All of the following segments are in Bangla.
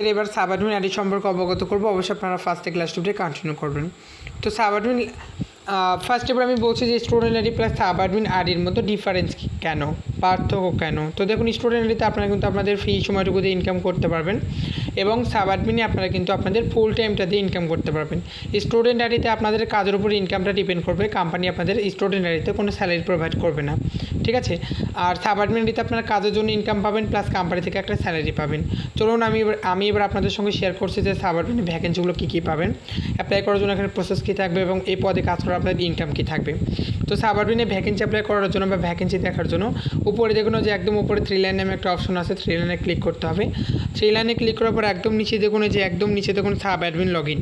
এবার সাবাডমিন আইডি সম্পর্কে অবগত করব। অবশ্যই আপনারা ফার্স্টে ক্লাস টুতে কন্টিনিউ করবেন। তো সাবাডমিন ফার্স্ট এবার আমি বলছি যে স্টুডেন্ট আইডি প্লাস সাবাডমিন আইডির মধ্যে ডিফারেন্স কেন? পার্থক্য কেন? তো দেখুন স্টুডেন্ট আইডিতে আপনারা কিন্তু আপনাদের ফ্রি সময়টুকুতে ইনকাম করতে পারবেন। এবং সাবাডমিনে আপনারা কিন্তু আপনাদের ফুল টাইমটা দিয়ে ইনকাম করতে পারবেন। স্টুডেন্ট আইডিতে আপনাদের কাজের উপর ইনকামটা ডিপেন্ড করবে কোম্পানি আপনাদের স্টুডেন্ট আইডিতে কোনো স্যালারি প্রোভাইড করবে না। ঠিক আছে? আর সাবাডমিন আইডিতে আপনারা কাজের জন্য ইনকাম পাবেন প্লাস কোম্পানি থেকে একটা স্যালারি পাবেন। চলুন, আমি আমি এবার আপনাদের সঙ্গে শেয়ার করছি যে সাব সাবাডমিনে ভ্যাকেন্সিগুলো কী কী পাবেন। অ্যাপ্লাই করার জন্য এখানে প্রসেস কী থাকবে এবং এই পদে কাজ করার আপনাদের ইনকাম কী থাকবে। তো সাবারবিনে ভ্যাকেন্সি অ্যাপ্লাই করার জন্য বা ভ্যাকেন্সি দেখার জন্য উপরে দেখুন যে একদম উপরে থ্রি লাইন নামে একটা অপশন আছে থ্রি লাইনে ক্লিক করতে হবে। থ্রি লাইনে ক্লিক করার পর একদম নিচে দেখুন যে একদম নিচে দেখুন সাব অ্যাডমিন লগ ইন।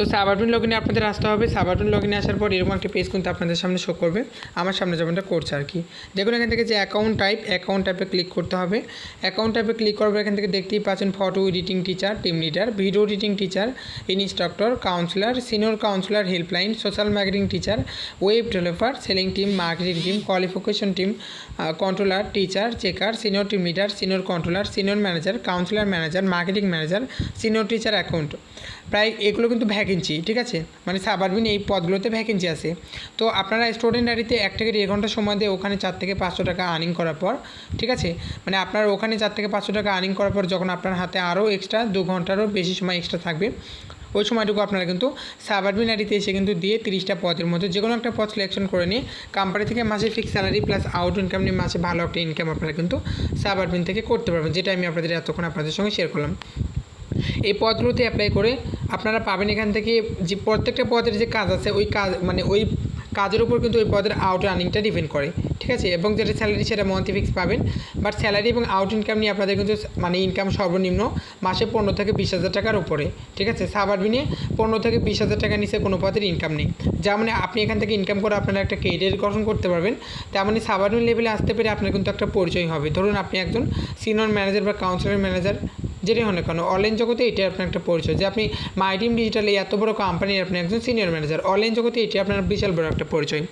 তো সাবারবিন লগ ইনে আপনাদের আসতে হবে। সাবারবিন লগ ইনে আসার পর এরকম একটা পেজ কিন্তু আপনাদের সামনে শো করবে। আমার সামনে যেমনটা করছে আর কি। দেখুন এখান থেকে যে অ্যাকাউন্ট টাইপ অ্যাকাউন্ট টাইপে ক্লিক করতে হবে। অ্যাকাউন্ট টাইপে ক্লিক পর এখান থেকে দেখতেই পাচ্ছেন photo editing teacher team leader video editing teacher instructor counsellor senior counsellor helpline social marketing teacher web developer selling team marketing team qualification team controller teacher checker senior team leader senior controller senior manager counsellor manager marketing manager senior teacher account প্রায় এগুলো কিন্তু ভ্যাকেন্সি ঠিক আছে? মানে সাবারবিন এই পদগুলোতে ভ্যাকেন্সি আছে। তো আপনারা স্টুডেন্ট আইডিতে এক থেকে দেড় ঘণ্টা সময় দিয়ে ওখানে চার থেকে পাঁচশো টাকা আর্নিং করার পর, ঠিক আছে? মানে আপনার ওখানে চার থেকে পাঁচশো টাকা আর্নিং করার পর যখন আপনার হাতে আরও এক্সট্রা দু ঘন্টারও বেশি সময় এক্সট্রা থাকবে, ওই সময়টুকু আপনারা কিন্তু সাবারবিন আইডিতে এসে কিন্তু দিয়ে তিরিশটা পদের মধ্যে যে কোনো একটা পদ সিলেকশন করে নিয়ে কোম্পানি থেকে মাসে fix salary plus out income নিয়ে মাসে ভালো একটা ইনকাম আপনারা কিন্তু সাবারবিন থেকে করতে পারবেন, যেটা আমি আপনাদের এতক্ষণ আপনাদের সঙ্গে শেয়ার করলাম। এই পদগুলোতে অ্যাপ্লাই করে আপনারা পাবেন এখান থেকে যে প্রত্যেকটা পদের যে কাজ আছে, ওই কাজ মানে ওই কাজের উপর কিন্তু ওই পদের আউট আর্নিংটা ডিপেন্ড করে, ঠিক আছে? এবং যেটা স্যালারি সেটা মান্থলি ফিক্স পাবেন। বাট স্যালারি এবং আউট ইনকাম নিয়ে আপনাদের কিন্তু মানে ইনকাম সর্বনিম্ন মাসে পনেরো থেকে বিশ হাজার টাকার উপরে, ঠিক আছে? সাবারবিনে পনেরো থেকে বিশ হাজার টাকা নিচে কোনো পদের ইনকাম নেই। যেমন আপনি এখান থেকে ইনকাম করে আপনারা একটা কেরিয়ার গঠন করতে পারবেন। তেমনই সাবারবিন লেভেলে আসতে পেরে আপনার কিন্তু একটা পরিচয় হবে। ধরুন আপনি একজন সিনিয়র ম্যানেজার বা কাউন্সিলর ম্যানেজার যেটাই হন কেন অনলাইন জগতে এটাই আপনার একটা পরিচয়। যে আপনি মাইটিম ডিজিটাল এই এত বড় কোম্পানির আপনি একজন সিনিয়র ম্যানেজার অনলাইন জগতে এটি আপনার বিশাল বড় একটা পরিচয়।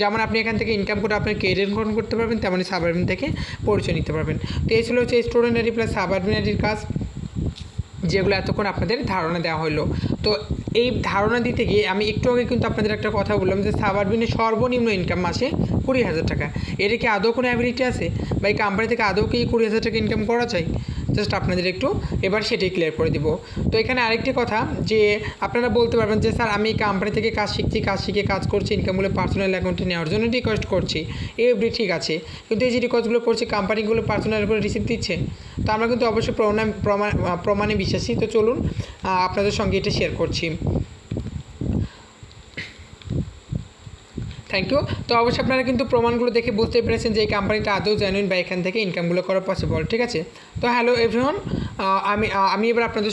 যেমন আপনি এখান থেকে ইনকাম করে আপনার কেরিয়ার গ্রহণ করতে পারবেন, তেমনই সাবারবিন থেকে পরিচয় নিতে পারবেন। তো এই ছিল হচ্ছে স্টুডেন্ট আইডি প্লাস সাবারবিন আইডির কাজ, যেগুলো এতক্ষণ আপনাদের ধারণা দেওয়া হলো। তো এই ধারণা দিতে গিয়ে আমি একটু আগে কিন্তু আপনাদের একটা কথা বললাম যে সাবারবিনের সর্বনিম্ন ইনকাম মাসে কুড়ি হাজার টাকা। এটা কি আদৌ কোনো অ্যাবিলিটি আছে? বা এই কোম্পানি থেকে আদৌ কি কুড়ি হাজার টাকা ইনকাম করা যায়? জাস্ট আপনাদের একটু এবার সেটাই ক্লিয়ার করে দিব। তো এখানে আরেকটি কথা যে আপনারা বলতে পারবেন যে, স্যার, আমি কোম্পানি থেকে কাজ শিখছি, কাজ শিখে কাজ করছি ইনকামগুলো পার্সোনাল অ্যাকাউন্টে নেওয়ার জন্য রিকোয়েস্ট করছি। এভরি ঠিক আছে। কিন্তু এই যে রিকোয়েস্টগুলো করছি কোম্পানিগুলো পার্সোনাল করে রিসিভ দিচ্ছে, তো আমরা কিন্তু অবশ্যই প্রমাণ প্রমাণ বিশ্বাসী। তো চলুন আপনাদের সঙ্গে এটা শেয়ার করছি। থ্যাংক ইউ তো অবশ্যই আপনারা কিন্তু প্রমাণগুলো দেখে বুঝতে পেরেছেন যে, এই কোম্পানিটা আদৌ জেনুইন বা এখান থেকে ইনকামগুলো করা পসিবল ঠিক আছে? তো হ্যালো এভরিওয়ান আমি আমি এবার আপনাদের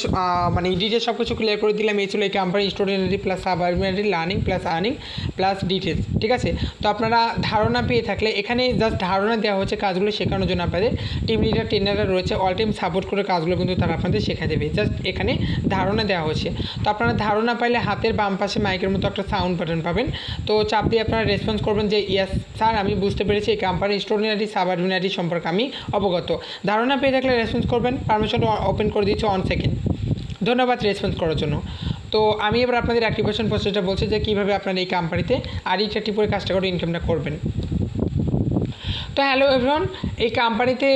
মানে ডিটেলস সব কিছু ক্লিয়ার করে দিলাম। এই ছিল এই কোম্পানি স্টুডেন্টারি plus সাবারমিনারি learning plus earning plus details ঠিক আছে? তো আপনারা ধারণা পেয়ে থাকলে, এখানে জাস্ট ধারণা দেওয়া হচ্ছে কাজগুলো শেখানোর জন্য আপনাদের। টিম লিডার ট্রেনাররা রয়েছে অল টাইম সাপোর্ট করে কাজগুলো কিন্তু তারা আপনাদের শেখা দেবে। জাস্ট এখানে ধারণা দেওয়া হচ্ছে তো আপনারা ধারণা পাইলে হাতের বাম পাশে মাইকের মতো একটা সাউন্ড বাটন পাবেন। তো চাপ দিয়ে আপনারা রেসপন্স করবেন যে ইয়াস স্যার আমি বুঝতে পেরেছি এই কোম্পানি স্টোরিনারি সাবারডিনারি সম্পর্কে আমি অবগত। ধারণা পেয়ে থাকলে রেসপন্স করবেন পারমিশন ওপেন করে দিচ্ছি ওয়ান সেকেন্ড ধন্যবাদ রেসপন্স করার জন্য। তো আমি এবার আপনাদের অ্যাক্টিভেশন প্রসেসটা বলছি যে কীভাবে আপনারা এই কোম্পানিতে আর ইচ্ছা ট্রিপ করে কাজটা করে ইনকামটা করবেন। তো হ্যালো এভরন এই কোম্পানিতে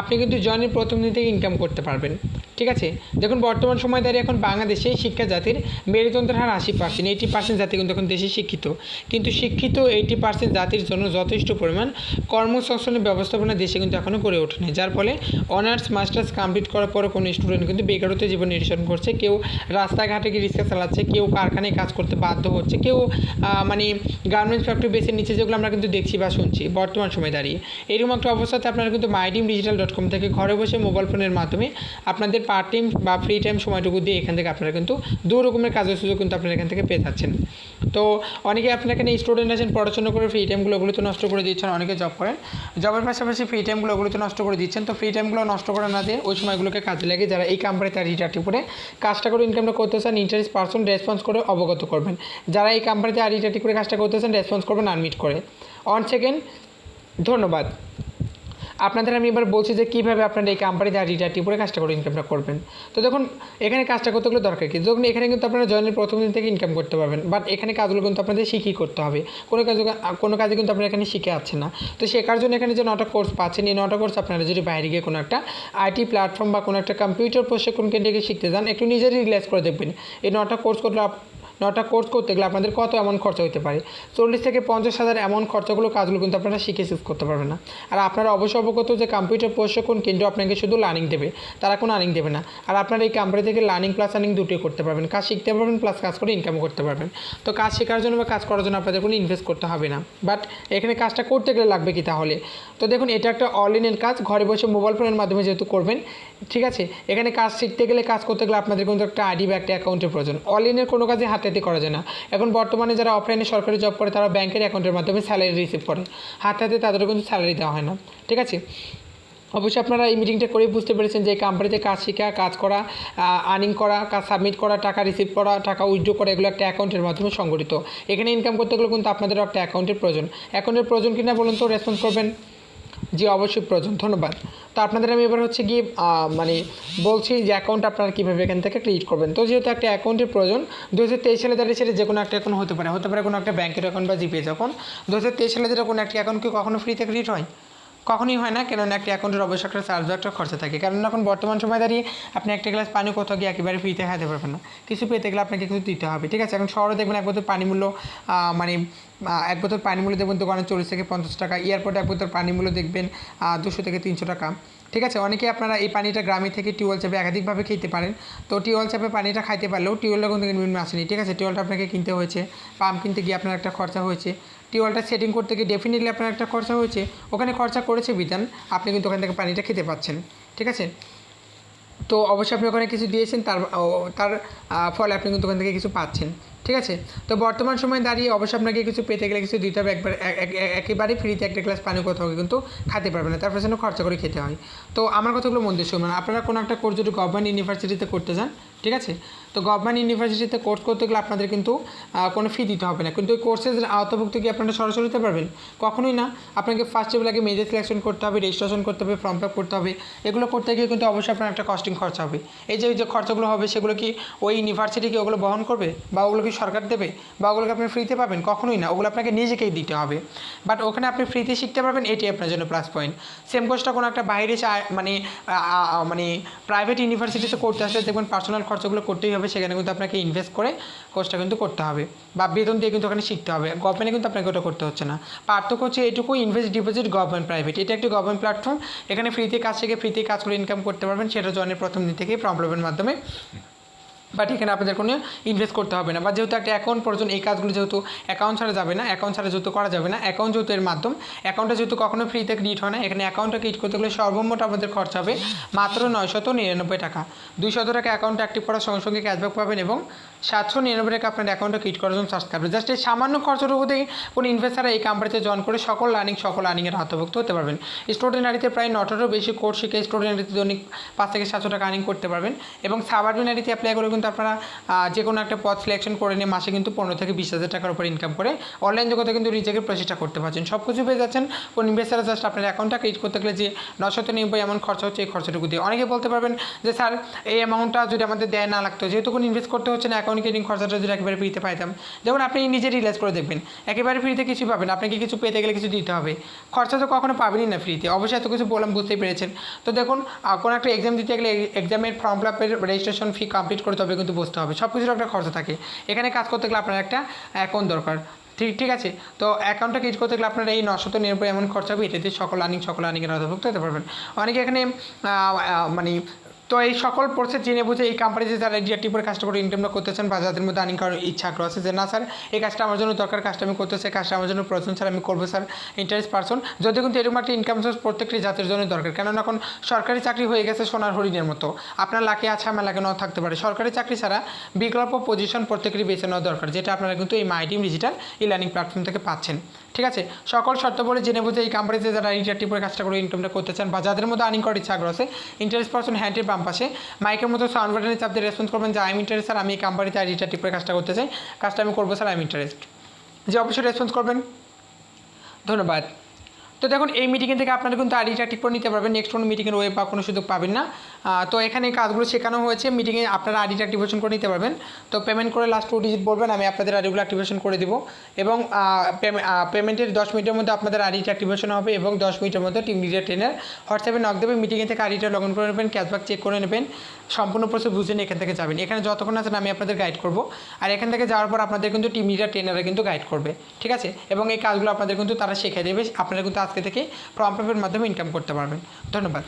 আপনি কিন্তু জয়েনের প্রথম দিন থেকে ইনকাম করতে পারবেন। ঠিক আছে? দেখুন, বর্তমান সময় দাঁড়িয়ে এখন বাংলাদেশে শিক্ষা জাতির মেরুদণ্ডের হার আশি পার্সেন্ট এইটি পার্সেন্ট জাতি কিন্তু এখন দেশে শিক্ষিত। কিন্তু শিক্ষিত এইটি পার্সেন্ট জাতির জন্য যথেষ্ট পরিমাণ কর্মসংস্থানের ব্যবস্থাপনা দেশে কিন্তু এখনও করে ওঠেনি যার ফলে অনার্স, মাস্টার্স কমপ্লিট করার পরে কোনো স্টুডেন্ট কিন্তু বেকারত্ব জীবন নিরসন করছে। কেউ রাস্তাঘাটে গিয়ে রিক্সা চালাচ্ছে, কেউ কারখানায় কাজ করতে বাধ্য হচ্ছে, কেউ মানে গার্মেন্টস ফ্যাক্টরি বেসের নিচে যেগুলো আমরা কিন্তু দেখছি বা শুনছি বর্তমান সময় দাঁড়িয়ে। এরকম একটা অবস্থাতে আপনারা কিন্তু মাইডিম ডিজিটাল ডট কম থেকে ঘরে বসে মোবাইল ফোনের মাধ্যমে আপনাদের পার্ট টাইম বা ফ্রি টাইম সময়টুকু দিয়ে এখান থেকে আপনারা কিন্তু দু রকমের কাজের সুযোগ কিন্তু আপনারা এখান থেকে পেয়ে যাচ্ছেন। তো অনেকে আপনার এখানে স্টুডেন্ট আছেন, পড়াশোনা করে ফ্রি টাইমগুলো ওগুলো তো নষ্ট করে দিচ্ছেন, অনেকে জব করেন। জবের পাশাপাশি ফ্রি টাইমগুলো ওগুলো তো নষ্ট করে দিচ্ছেন। তো ফ্রি টাইমগুলো নষ্ট করে না দিয়ে ওই সময়গুলোকে কাজে লাগে যারা এই কোম্পানিতে রিটার্টি করে কাজটা করে ইনকামটা করতে চান ইন্টারেস্ট পার্সন রেসপন্স করে অবগত করবেন। যারা এই কোম্পানিতে আর রিটার্টি করে কাজটা করতেছেন রেসপন্স করবেন আনমিট করে। অন সেকেন্ড ধন্যবাদ। আপনাদের আমি এবার বলছি যে কীভাবে আপনারা এই কোম্পানিতে আর রিটার্টি করে কাজটা করে ইনকামটা করবেন। তো দেখুন, এখানে কাজটা করতে গেলে দরকার কি? দেখুন, এখানে কিন্তু আপনারা জয়েনের প্রথম দিন থেকে ইনকাম করতে পারবেন বাট এখানে কাজগুলো কিন্তু আপনাদের শিখেই করতে হবে। কোনো কাজ, কোনো কাজে কিন্তু আপনারা এখানে শিখে আছেন না। তো শেখার জন্য এখানে যে নটা কোর্স পাচ্ছেন, এই নটা কোর্স আপনারা যদি বাইরে গিয়ে কোনো একটা আইটি প্ল্যাটফর্ম বা কোনো একটা কম্পিউটার প্রশিক্ষণ কেন্দ্রে গিয়ে শিখতে যান, একটু নিজেরই রিল্যাক্স করে দেখবেন। এই নটা কোর্স করলে নটা কোর্স করতে গেলে আপনাদের কত এমন খরচা হতে পারে? চল্লিশ থেকে পঞ্চাশ হাজার এমন খরচাগুলো কাজগুলো কিন্তু আপনারা শিখে শেষ করতে পারবেন না। আর আপনারা অবশ্যই অবগত যে কম্পিউটার প্রশিক্ষণ কেন্দ্র আপনাকে শুধু লার্নিং দেবে, তারা কোনো আর্নিং দেবে না। আর আপনারা এই কোম্পানি থেকে লার্নিং প্লাস আর্নিং দুটোই করতে পারবেন। কাজ শিখতে পারবেন প্লাস কাজ করে ইনকাম করতে পারবেন। তো কাজ শেখার জন্য বা কাজ করার জন্য আপনাদের কোনো ইনভেস্ট করতে হবে না। বাট এখানে কাজটা করতে গেলে লাগবে কি তাহলে? তো দেখুন, এটা একটা অনলাইনের কাজ। ঘরে বসে মোবাইল ফোনের মাধ্যমে যেহেতু করবেন, ঠিক আছে? এখানে কাজ শিখতে গেলে, কাজ করতে গেলে আপনাদের কিন্তু একটা আইডি বা একটা অ্যাকাউন্টের প্রয়োজন। অনলাইনের কোনো কাজে হাতে হাতে করা যায় না। এখন বর্তমানে যারা অফলাইনে সরকারি জব করে, তারা ব্যাংকের অ্যাকাউন্টের মাধ্যমে স্যালারি রিসিভ করে। হাতে তাদেরও কিন্তু স্যালারি দেওয়া হয় না। ঠিক আছে? অবশ্যই আপনারা এই মিটিংটা করেই বুঝতে পেরেছেন যে কোম্পানিতে কাজ শেখা, কাজ করা আর্নিং করা, কাজ সাবমিট করা, টাকা রিসিভ করা, টাকা উইথড্র করা, এগুলো একটা অ্যাকাউন্টের মাধ্যমে সংগঠিত। এখানে ইনকাম করতে গেলে কিন্তু আপনাদেরও একটা অ্যাকাউন্টের প্রয়োজন। অ্যাকাউন্টের প্রয়োজন কিনা বলুন তো রেসপন্স করবেন। জি, অবশ্যই, প্রয়োজন, ধন্যবাদ। তো আপনাদের আমি এবার হচ্ছে গিয়ে মানে বলছি যে অ্যাকাউন্ট আপনারা কীভাবে এখান থেকে ক্রিয়েট করবেন। তো যেহেতু একটা অ্যাকাউন্টের প্রয়োজন দু হাজার তেইশ সালে দাঁড়িয়ে সেটা যে কোনো একটা অ্যাকাউন্ট হতে পারে। হতে পারে কোনো একটা ব্যাঙ্কের অ্যাকাউন্ট বা জিপে যখন দু হাজার তেইশ সালে যেটা কোনো একটা অ্যাকাউন্ট কি কখনো ফ্রিতে ক্রিয়েট হয়? কখনোই হয় না, কেননা একটা অ্যাকাউন্টের অবশ্যই একটা চার্জ একটা খরচা থাকে। কারণ এখন বর্তমান সময় দাঁড়িয়ে আপনি একটা গ্লাস পানি কোথাও গিয়ে একেবারে ফ্রিতে খাইতে পারবেন না। কিছু পেতে গেলে আপনাকে কিছু দিতে হবে, ঠিক আছে? এখন শহরে দেখবেন এক বোতল পানি মূল্য মানে এক বোতল পানি মূল্য দেখবেন দোকানে চল্লিশ থেকে পঞ্চাশ টাকা, এয়ারপোর্টে এক বোতল পানি মূল্য দেখবেন দুশো থেকে তিনশো টাকা, ঠিক আছে? অনেকে আপনারা এই পানিটা গ্রামে থেকে টিউবওয়েল চাপে একাধিকভাবে খেতে পারেন। তো টিউবওয়েল চাপে পানিটা খাইতে পারলেও টিউবওয়েলটা কিন্তু আসেনি, ঠিক আছে? টিউবওয়েলটা আপনাকে কিনতে হয়েছে, পাম্প কিনতে গিয়ে আপনার একটা খরচা হয়েছে। টিউবওয়েলটা সেটিং করতে গিয়ে ডেফিনেটলি আপনার একটা খরচা হয়েছে। ওখানে খরচা করেছে বিধান, আপনি কিন্তু ওখান থেকে পানিটা খেতে পাচ্ছেন, ঠিক আছে? তো অবশ্যই আপনি ওখানে কিছু দিয়েছেন, তার তার ফলে আপনি কিন্তু ওখান থেকে কিছু পাচ্ছেন। ঠিক আছে? তো বর্তমান সময়ে দাঁড়িয়ে অবশ্যই আপনাকে কিছু পেতে গেলে কিছু দিতে হবে। একবার এক- এক- এক- একেবারে ফ্রিতে একটা গ্লাস পানি কোথাও কিন্তু খেতে পারবেন না। তার পেছনে খরচা করে খেতে হয়। তো আমার কথাগুলো মন দিয়ে শুনবেন আপনারা কোনো একটা কোর্স যদি গভর্নমেন্ট ইউনিভার্সিটিতে করতে যান, ঠিক আছে? তো গভর্নমেন্ট ইউনিভার্সিটিতে কোর্স করতে গেলে আপনাদের কিন্তু কোনো ফি দিতে হবে না। কিন্তু ওই কোর্সের আওতাভুক্ত কি আপনারা সরাসরি হতে পারবেন? কখনোই না। আপনাকে ফার্স্ট লেভেল আগে মেজর সিলেকশন করতে হবে রেজিস্ট্রেশন করতে হবে ফর্ম ফিল করতে হবে। এগুলো করতে গিয়ে কিন্তু অবশ্যই আপনার একটা কস্টিং খরচা হবে। এই যে যে খরচাগুলো হবে, সেগুলো কি ওই ইউনিভার্সিটি কি ওগুলো বহন করবে? বা ওগুলো কি সরকার দেবে বা ওগুলোকে আপনি ফ্রিতে পাবেন, কখনোই না। ওগুলো আপনাকে নিজেকেই দিতে হবে। বাট ওখানে আপনি ফ্রিতে শিখতে পারবেন, এটি আপনার জন্য প্লাস পয়েন্ট সেম কোর্সটা কোনো একটা বাইরে মানে মানে প্রাইভেট ইউনিভার্সিটিতে করতে আসলে দেখবেন পার্সোনাল খরচাগুলো করতেই হবে, সেখানে কিন্তু আপনাকে ইনভেস্ট করে কোর্সটা কিন্তু করতে হবে। বা বেতন দিয়ে কিন্তু ওখানে শিখতে হবে। গভর্নমেন্টে কিন্তু আপনাকে ওটা করতে হচ্ছে না। পার্থক্য হচ্ছে এটুকু ইনভেস্ট ডিপোজিট গভর্নমেন্ট প্রাইভেট এটা একটি গভর্নমেন্ট প্ল্যাটফর্ম এখানে ফ্রিতে কাজ থেকে ফ্রিতে কাজ করে ইনকাম করতে পারবেন সেটা জনের প্রথম দিন থেকেই প্রবলেমের মাধ্যমে বাট এখানে আপনাদের কোনো ইনভেস্ট করতে হবে না। বা যেহেতু একটা অ্যাকাউন্ট প্রয়োজন এই কাজগুলো যেহেতু অ্যাকাউন্ট ছাড়া যাবে না অ্যাকাউন্ট ছাড়া যেহেতু করা যাবে না অ্যাকাউন্ট যেহেতু এর মাধ্যম অ্যাকাউন্টটা যেহেতু কখনো ফ্রিতে ক্রিয়েট হয় না, এখানে অ্যাকাউন্টটা ক্রিয়েট করতে গেলে সর্বমোট আমাদের খরচ হবে মাত্র নয়শত নিরানব্বই টাকা। দুইশত টাকা অ্যাকাউন্ট অ্যাক্টিভ করার সঙ্গে সঙ্গে ক্যাশব্যাক পাবেন এবং সাতশো নিরানব্বই টাকা আপনার অ্যাকাউন্টটা ক্রিয়েট করার জন্য চার্জ থাকবে জাস্ট এই সামান্য খরচটুকুতেই কোনো ইনভেস্টার এই কোম্পানিতে জয়েন করে সকল লার্নিং সকল আর্নিংয়ের আওতাভুক্ত হতে পারবেন। স্টুডেন্টারিতে প্রায় নটারও বেশি কোর্স শিখে স্টুডেন্টারিতে দৈনিক পাঁচ থেকে সাতশো টাকা আর্নিং করতে পারবেন। এবং সাবার্ডিনারিতে অ্যাপ্লাই করে কিন্তু আপনারা যে কোনো একটা পথ সিলেকশন করে নিয়ে মাসে কিন্তু পনেরো থেকে বিশ হাজার টাকার উপর ইনকাম করে অনলাইন জগতে কিন্তু নিজেকে প্রচেষ্টা করতে পারছেন। সব কিছু পেয়ে যাচ্ছেন কোন ইনভেস্টার জাস্ট আপনার অ্যাকাউন্টটা ক্রিয়েট করতে গেলে যে নশত নিরানব্বই এমন খরচা হচ্ছে এই খরচাটুকু দিয়ে। অনেকে বলতে পারবেন যে, স্যার, এই অ্যামাউন্টটা যদি আমাদের দেয় না লাগতো, যেহেতু কোনো ইনভেস্ট করতে হচ্ছে না অ্যাকাউন্ট ক্রিয়েটিং খরচাটা যদি একেবারে ফ্রিতে পাইতাম। যেমন আপনি নিজে রিলাইজ করে দেখবেন, একেবারে ফ্রিতে কিছু পাবেন, আপনাকে কিছু পেতে গেলে কিছু দিতে হবে। খরচা তো কখনো পাবেনই না ফ্রিতে অবশ্যই এত কিছু বললাম, বুঝতেই পেরেছেন। তো দেখুন কোনো একটা এক্সাম দিতে গেলে এক্সামের ফর্ম ফিল আপের রেজিস্ট্রেশন ফি কমপ্লিট করে তবে কিন্তু বুঝতে হবে। সব কিছুর একটা খরচা থাকে। এখানে কাজ করতে গেলে আপনার একটা অ্যাকাউন্ট দরকার। ঠিক ঠিক আছে? তো অ্যাকাউন্টটা ক্রিয়েট করতে গেলে আপনার এই নশত নিরানব্বই এমন খরচা হবে, এটাতে সকল আর্নিং সকল আর্নিংয়ের অন্তর্ভুক্ত হতে পারবেন। অনেকে এখানে মানে তো এই সকল প্রসেস জেনে বুঝে এই কোম্পানিতে যারা ডিআরটি করে কাজটা করে ইনকামটা করতেছেন বা যাদের মধ্যে আর্নিং করার ইচ্ছা আগ্রহ আছে যে, না স্যার, এই কাজটা আমার জন্য দরকার, কাজটা আমি করতে চাই, কাজটা আমার জন্য প্রয়োজন, স্যার, আমি করব, স্যার ইন্টারেস্ট পার্সন যদি কিন্তু এরকম একটা ইনকাম সোর্স প্রত্যেকটি জাতির জন্য দরকার। কেননা এখন সরকারি চাকরি হয়ে গেছে সোনার হরিণের মতো। আপনার লাকে আছে, আমার লাকে নাও থাকতে পারে। সরকারি চাকরি ছাড়া বিকল্প পজিশন প্রত্যেকেরই বেছে নেওয়া দরকার, যেটা আপনারা কিন্তু এই মাইডিম ডিজিটাল ই লার্নিং প্ল্যাটফর্ম থেকে পাচ্ছেন। ঠিক আছে? সকল শর্ত বলে জেনে বুঝে এই কোম্পানিতে যারা ইন্টারটি করে কাজটা করে ইনকামটা করতে চান বা যাদের মধ্যে আর্নিং করার ইচ্ছা আগ্রহ আছে ইন্টারেস্ট পার্সন হ্যান্ডের বাম পাশে মাইকের মতো সাউন্ড বাটনে চাপ দিয়ে রেসপন্স করবেন যে আই এম ইন্টারেস্ট স্যার আমি এই কোম্পানিতে আর ইন্টারটি করে কাজটা করতে চাই। কাজটা আমি করব স্যার আই এম ইন্টারেস্ট যে অবশ্যই রেসপন্স করবেন। ধন্যবাদ। তো দেখুন, এই মিটিংয়ে থেকে আপনারা কিন্তু আইডিটা ঠিক করে নিতে পারবেন। নেক্সট কোনো মিটিংয়ের ওয়ে বা কোনো সুযোগ পাবেন না। তো এখানে কাজগুলো শেখানো হয়েছে। মিটিংয়ে আপনারা আইডিটা অ্যাক্টিভেশন করে নিতে পারবেন। তো পেমেন্ট করে লাস্ট টু ডিজিট বলবেন, আমি আপনাদের আইডিগুলো অ্যাক্টিভেশন করে দিব। এবং পেমেন্টের দশ মিনিটের মধ্যে আপনাদের আইডিটা অ্যাক্টিভেশন হবে এবং দশ মিনিটের মধ্যে টিম লিডার ট্রেনার হোয়াটসঅ্যাপে নক দেবে। মিটিংয়ে থেকে আইডিটা লগ ইন করে নেবেন ক্যাশব্যাক চেক করে নেবেন। সম্পূর্ণ প্রসেস বুঝে নিয়ে এখান থেকে যাবেন। এখানে যতক্ষণ আছেন আমি আপনাদের গাইড করব। আর এখান থেকে যাওয়ার পর আপনাদের কিন্তু টিম লিডার ট্রেনাররা কিন্তু গাইড করবে। ঠিক আছে? এবং এই কাজগুলো আপনাদের কিন্তু তারা শিখিয়ে দেবে। আপনারা কিন্তু আজকে থেকে ফর্ম পেপের মাধ্যমে ইনকাম করতে পারবেন। ধন্যবাদ।